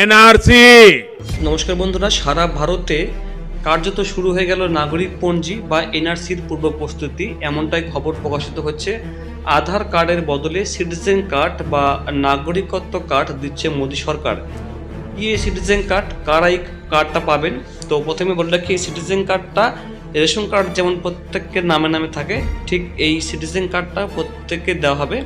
NRC. নমস্কার বন্ধুরা, সারা ভারতে কার্যত শুরু হয়ে গেল নাগরিক পঞ্জি বা এনআরসির পূর্ব প্রস্তুতি। এমনটাই খবর প্রকাশিত হচ্ছে। আধার কার্ডের বদলে সিটিজেন কার্ড বা নাগরিকত্ব কার্ড দিচ্ছে মোদী সরকার। কি এই সিটিজেন কার্ড? কারা এই কার্ডটা পাবেন? তো প্রথমে বলে রাখি, এই সিটিজেন কার্ডটা রেশন কার্ড যেমন প্রত্যেকের নামে নামে থাকে, ঠিক এই সিটিজেন কার্ডটা প্রত্যেককে দেওয়া হবে।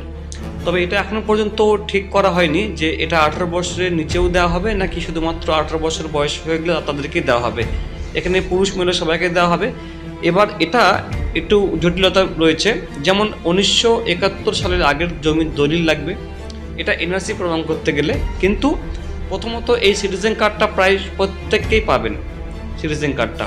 তবে এটা এখনও পর্যন্ত ঠিক করা হয়নি যে এটা আঠারো বছরের নিচেও দেওয়া হবে নাকি শুধুমাত্র আঠারো বছর বয়স হয়ে গেলে তাদেরকেই দেওয়া হবে। এখানে পুরুষ মহিলা সবাইকে দেওয়া হবে। এবার এটা একটু জটিলতা রয়েছে। যেমন উনিশশো একাত্তর সালের আগের জমির দলিল লাগবে। এটা এনআরসি প্রমাণ করতে গেলে। কিন্তু প্রথমত এই সিটিজেন কার্ডটা প্রায় প্রত্যেককেই পাবেন, সিটিজেন কার্ডটা।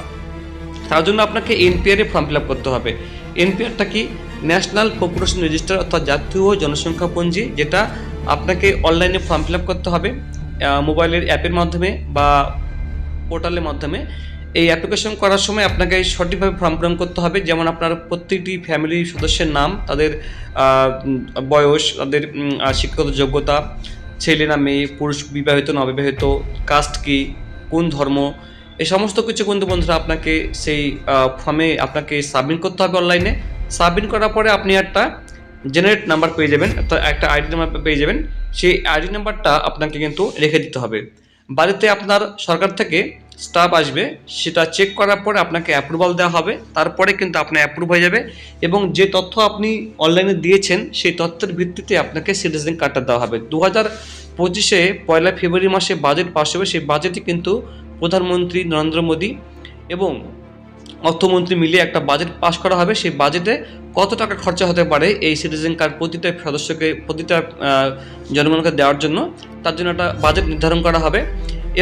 তার জন্য আপনাকে এনপিআরে ফর্ম ফিল আপ করতে হবে। এনপিআরটা কি? ন্যাশনাল পপুলেশন রেজিস্টার অর্থাৎ জাতীয় জনসংখ্যা পঞ্জি, যেটা আপনাকে অনলাইনে ফর্ম ফিল আপ করতে হবে মোবাইলের অ্যাপের মাধ্যমে বা পোর্টালের মাধ্যমে। এই অ্যাপ্লিকেশন করার সময় আপনাকে সঠিকভাবে ফর্ম পূরণ করতে হবে, যেমন আপনার প্রত্যেকটি ফ্যামিলির সদস্যের নাম, তাদের বয়স, তাদের শিক্ষাগত যোগ্যতা, ছেলে না মেয়ে, পুরুষ বিবাহিত, না অবিবাহিত কাস্ট কি, কোন ধর্ম, এই সমস্ত কিছু কিন্তু বন্ধুরা আপনাকে সেই ফর্মে আপনাকে সাবমিট করতে হবে অনলাইনে। সাবমিট করার পরে আপনি একটা জেনারেট নাম্বার পেয়ে যাবেন একটা আইডি নাম্বার পেয়ে যাবেন, সেই আইডি নাম্বারটা আপনাকে কিন্তু রেখে দিতে হবে। বাড়িতে আপনার সরকার থেকে স্টাফ আসবে, সেটা চেক করার পরে আপনাকে অ্যাপ্রুভাল দেওয়া হবে, তারপরে কিন্তু আপনার অ্যাপ্রুভ হয়ে যাবে এবং যে তথ্য আপনি অনলাইনে দিয়েছেন, সেই তথ্যের ভিত্তিতে আপনাকে সিটিজেন কার্ডটা দেওয়া হবে। দু হাজার পঁচিশে পয়লা ফেব্রুয়ারি মাসে বাজেট পাস হবে, সেই বাজেটে কিন্তু প্রধানমন্ত্রী নরেন্দ্র মোদী এবং অর্থমন্ত্রী মিলিয়ে একটা বাজেট পাশ করা হবে। সেই বাজেটে কত টাকা খরচা হতে পারে এই সিটিজেন কার্ড প্রতিটা সদস্যকে, প্রতিটা জনগণকে দেওয়ার জন্য, তার জন্য একটা বাজেট নির্ধারণ করা হবে।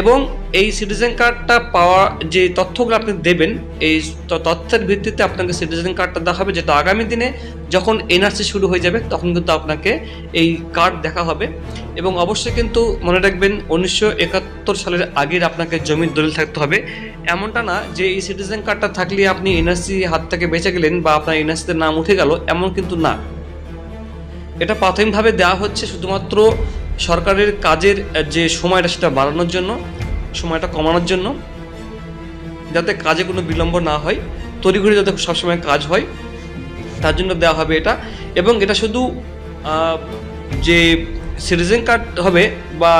এবং এই সিটিজেন কার্ডটা পাওয়া যে তথ্যগুলো আপনি দেবেন, এই তথ্যের ভিত্তিতে আপনাকে সিটিজেন কার্ডটা দেওয়া হবে যেটা আগামী দিনে যখন এনআরসি শুরু হয়ে যাবে, তখন কিন্তু আপনাকে এই কার্ড দেখা হবে। এবং অবশ্যই কিন্তু মনে রাখবেন, উনিশশো একাত্তর সালের আগের আপনাকে জমির দলিল থাকতে হবে। এমনটা না যে এই সিটিজেন কার্ডটা থাকলে আপনি এনআরসি হাত থেকে বেঁচে গেলেন বা আপনার এনআরসিতে নাম উঠে গেল, এমন কিন্তু না। এটা প্রাথমিকভাবে দেওয়া হচ্ছে শুধুমাত্র সরকারের কাজের যে সময়টা সেটা বাড়ানোর জন্য, সময়টা কমানোর জন্য, যাতে কাজে কোনো বিলম্ব না হয়, তড়িঘড়ি যাতে সবসময় কাজ হয়, তার জন্য দেওয়া হবে এটা। এবং এটা শুধু যে সিটিজেন কার্ড হবে বা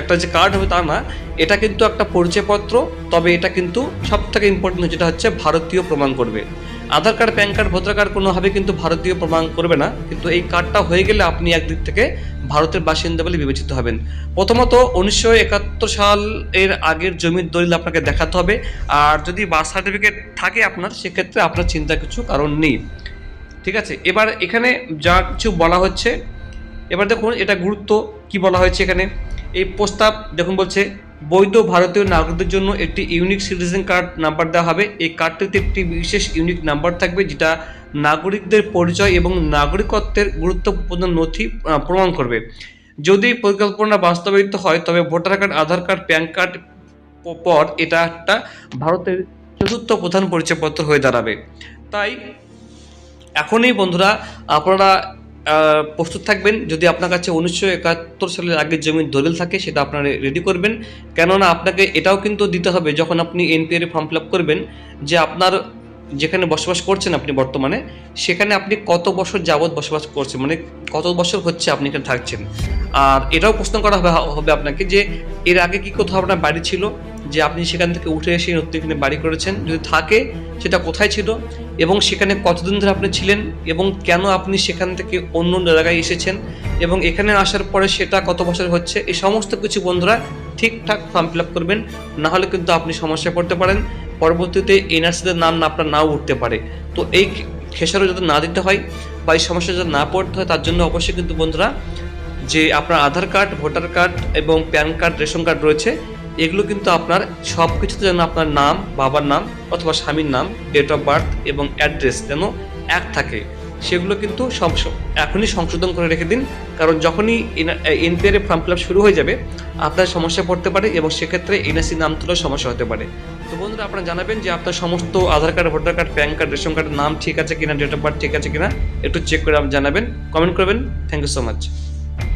একটা যে কার্ড হবে তা না, এটা কিন্তু একটা পরিচয়পত্র, তবে এটা কিন্তু সব থেকে ইম্পর্টেন্ট যেটা হচ্ছে ভারতীয় প্রমাণ করবে। Aadhaar card PAN card voter card কোনোভাবে কিন্তু ভারতীয় প্রমাণ করবে না, কিন্তু এই কার্ডটা হয়ে গেলে আপনি একদিক থেকে ভারতের বাসিন্দা বলে বিবেচিত হবেন। প্রথমত, উনিশশো একাত্তর সাল এর আগের জমির দলিল আপনাকে দেখাতে হবে, আর যদি বার্থ সার্টিফিকেট থাকে আপনার, সেক্ষেত্রে আপনার চিন্তা কিছু কারণ নেই। ঠিক আছে, এবার এখানে যা কিছু বলা হচ্ছে এবার দেখুন এটা গুরুত্ব কি বলা হয়েছে এখানে। এই প্রস্তাব দেখুন বলছে, বৈধ ভারতীয় নাগরিকদের জন্য একটি ইউনিক সিটিজেন কার্ড নাম্বার দেওয়া হবে। এই কার্ডটিতে একটি বিশেষ ইউনিক নাম্বার থাকবে যেটা নাগরিকদের পরিচয় এবং নাগরিকত্বের গুরুত্বপূর্ণ নথি প্রমাণ করবে। যদি পরিকল্পনা বাস্তবায়িত হয়, তবে voter card, Aadhaar card, PAN card পর এটা একটা ভারতের চতুর্থ প্রধান পরিচয়পত্র হয়ে দাঁড়াবে। তাই, এখনই বন্ধুরা, আপনারা প্রস্তুত থাকবেন। যদি আপনার কাছে উনিশশো একাত্তর সালের আগের জমির দলিল থাকে, সেটা আপনারা রেডি করবেন। কেননা আপনাকে এটাও কিন্তু দিতে হবে, যখন আপনি এনপিআর ফর্ম ফিল করবেন, যে আপনার যেখানে বসবাস করছেন আপনি বর্তমানে, সেখানে আপনি কত বছর যাবৎ বসবাস করছেন মানে কত বছর হচ্ছে আপনি এখানে থাকছেন। আর এটাও প্রশ্ন করা হবে হবে আপনাকে যে, এর আগে কি কোথাও আপনার বাড়ি ছিল? যে আপনি সেখান থেকে উঠে এসে নতুন এখানে বাড়ি করেছেন। যদি থাকে, সেটা কোথায় ছিল? এবং সেখানে কতদিন ধরে আপনি ছিলেন এবং কেন আপনি সেখান থেকে অন্য জায়গায় এসেছেন এবং এখানে আসার পরে সেটা কত বছর হচ্ছে, এই সমস্ত কিছু বন্ধুরা ঠিকঠাক ফর্ম ফিল আপ করবেন, না হলে কিন্তু আপনি সমস্যায় পড়তে পারেন, পরবর্তীতে এনআরসিদের নাম না আপনার নাও উঠতে পারে। তো এই খেসারও যাতে না দিতে হয় বা এই সমস্যা যাতে না পড়তে হয়, তার জন্য অবশ্যই কিন্তু বন্ধুরা যে আপনার আধার কার্ড, ভোটার কার্ড এবং প্যান কার্ড, রেশন কার্ড রয়েছে এগুলো কিন্তু আপনার সব কিছুতে যেন আপনার নাম, বাবার নাম অথবা স্বামীর নাম ডেট অফ বার্থ এবং অ্যাড্রেস যেন এক থাকে, সেগুলো কিন্তু এখনই সংশোধন করে রেখে দিন। কারণ যখনই এনপিআর এর ফর্ম ফিল শুরু হয়ে যাবে, আপনার সমস্যা পড়তে পারে এবং সেক্ষেত্রে এনএসসি নাম তোলার সমস্যা হতে পারে। তো বন্ধুরা, আপনারা জানাবেন যে আপনার সমস্ত Aadhaar card voter card PAN card ration কার্ডের নাম ঠিক আছে কিনা ডেট অফ বার্থ ঠিক আছে কিনা, একটু চেক করে জানাবেন কমেন্ট করবেন। Thank you so much